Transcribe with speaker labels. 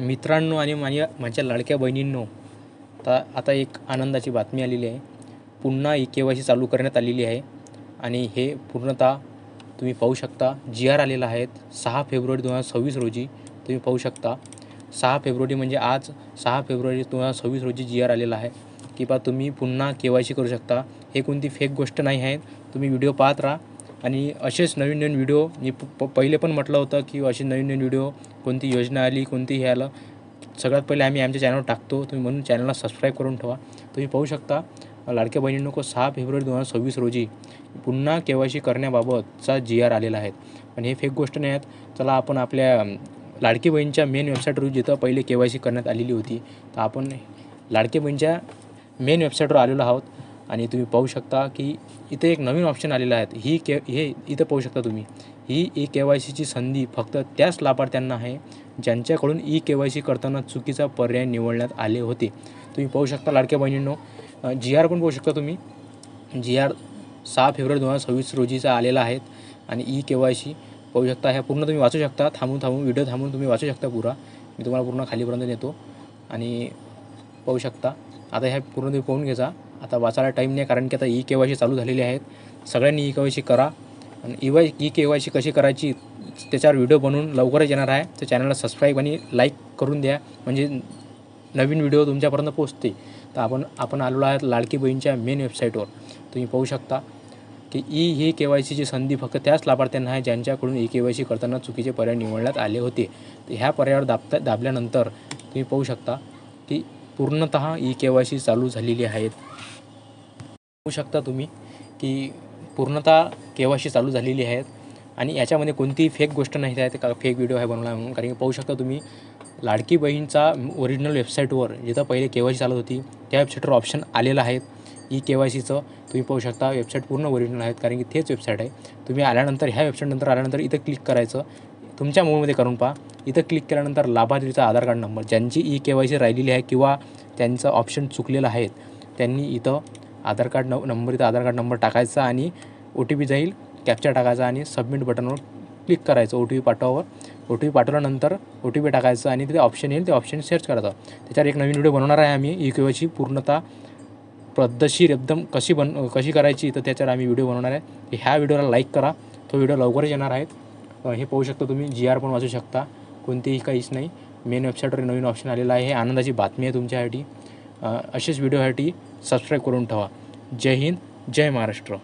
Speaker 1: मित्रांनो आणि माझ्या माझ्या लाडक्या बहिणींनो आता आता एक आनंदाची बातमी आलेली आहे. पुन्हा ई के वाय सी चालू करण्यात आलेली आहे. आणि हे पूर्णतः तुम्ही पाहू शकता. जी आर आलेला आहेत सहा फेब्रुवारी दोन हजार सव्वीस रोजी. तुम्ही पाहू शकता. सहा फेब्रुवारी म्हणजे आज सहा फेब्रुवारी दोन हजार सव्वीस रोजी जी आर आलेला आहे. की बा तुम्ही पुन्हा के वाय सी करू शकता. हे कोणती फेक गोष्ट नाही आहे. तुम्ही व्हिडिओ पाहत राहा. आणि असेच नवीन नवीन व्हिडिओ मी प प- पहिले पण म्हटलं होतं की असे नवीन नवीन व्हिडिओ कोणती योजना आली कोणती हे आलं सगळ्यात पहिले आम्ही आमच्या चॅनलवर टाकतो. तुम्ही म्हणून चॅनलला सबस्क्राईब करून ठेवा. तुम्ही पाहू शकता लाडक्या बहिणींनो को सहा फेब्रुवारी दोन हजार सव्वीस रोजी पुन्हा के वाय सी करण्याबाबतचा जी आर आलेला आहे. पण हे फेक गोष्ट नाही आहेत चला आपण आपल्या लाडकी बहीणच्या मेन वेबसाईटवर जिथं पहिले के वाय सी करण्यात आलेली होती तर आपण लाडके बहीणच्या मेन वेबसाईटवर आलेलो आहोत. आणि तुम्ही पाहू शकता की इथे एक नवीन ऑप्शन आलेलं आहे. ही के हे इथं पाहू शकता तुम्ही. ही ई के वाय सीची संधी फक्त त्याच लाभार्थ्यांना आहे ज्यांच्याकडून ई के वाय सी करताना चुकीचा पर्याय निवडण्यात आले होते. तुम्ही पाहू शकता लाडक्या बहिणींनो जी आर पण पाहू शकता तुम्ही? जी आर सहा फेब्रुवारी दोन हजार सव्वीस रोजीचा आलेला आहे आणि ई के वाय सी पाहू शकता. ह्या पूर्ण तुम्ही वाचू शकता. थांबून थांबून व्हिडिओ थांबून तुम्ही वाचू शकता पुरा. मी तुम्हाला पूर्ण खालीपर्यंत नेतो आणि पाहू शकता. आता ह्या पूर्ण तुम्ही पाहून घ्यायचा आता वाचायला टाईम नाही कारण की आता ई के वाय सी चालू झालेली आहेत. सगळ्यांनी ई के वाय सी करा. आणि E Y E K Y C कशी करायची त्याच्यावर व्हिडिओ बनवून लवकरच येणार आहे. तर चॅनलला सबस्क्राईब आणि लाईक करून द्या. म्हणजे नवीन व्हिडिओ तुमच्यापर्यंत पोचते तर आपण आपण आलेलो आहे लाडकी बहीणच्या मेन वेबसाईटवर तुम्ही पाहू शकता की ई ही के वाय सीची संधी फक्त त्याच लाभार्थ्यांना आहे ज्यांच्याकडून ई के वाय सी करताना चुकीचे पर्याय निवडण्यात आले होते. तर ह्या पर्यायावर दाबता दाबल्यानंतर तुम्ही पाहू शकता की पूर्णतः ई के वाय सी चालू झालेली आहेत. पाहू शकता तुम्ही की पूर्णतः के वाय सी चालू झालेली आहेत. आणि याच्यामध्ये कोणतीही फेक गोष्ट नाही आहे का फेक व्हिडिओ आहे बनवला म्हणून. कारण की पाहू शकता तुम्ही लाडकी बहीणचा ओरिजिनल वेबसाईटवर जिथं पहिले के वाय सी चालत होती त्या वेबसाईटवर ऑप्शन आलेलं आहे. ई के वाय सीचं तुम्ही पाहू शकता वेबसाईट पूर्ण ओरिजिनल आहेत. कारण की तेच वेबसाईट आहे. तुम्ही आल्यानंतर ह्या वेबसाईटनंतर आल्यानंतर इथं क्लिक करायचं. तुमच्या मोबाईलमध्ये करून पहा. इथं क्लिक केल्यानंतर लाभार्थीचा आधार कार्ड नंबर ज्यांची ई के वाय सी राहिलेली आहे किंवा त्यांचं ऑप्शन चुकलेलं आहे त्यांनी इथं आधार कार्ड न नंबर इथं आधार कार्ड नंबर टाकायचा आणि ओ टी पी जाईल कॅप्चर टाकायचा आणि सबमिट बटनवर क्लिक करायचं ओ टी पी पाठवावर. ओ टी पी पाठवल्यानंतर ओ टी पी टाकायचं आणि तिथे ऑप्शन येईल ते ऑप्शन सर्च करायचं. त्याच्यावर एक नवीन व्हिडिओ बनवणार आहे आम्ही. ई के वायची पूर्णतः पद्धतशीर एकदम कशी बन कशी करायची तर त्याच्यावर आम्ही व्हिडिओ बनवणार आहे. ह्या व्हिडिओला लाईक करा. तो व्हिडिओ लवकरच येणार आहेत हे पाहू शकता तुम्ही. जी आर पण वाचू शकता. कोणतेही काहीच नाही. मेन वेबसाईटवर नवीन ऑप्शन आलेला आहे. हे आनंदाची बातमी आहे तुमच्यासाठी. असेच व्हिडिओसाठी सबस्क्राईब करून ठेवा. जय हिंद. जय महाराष्ट्र.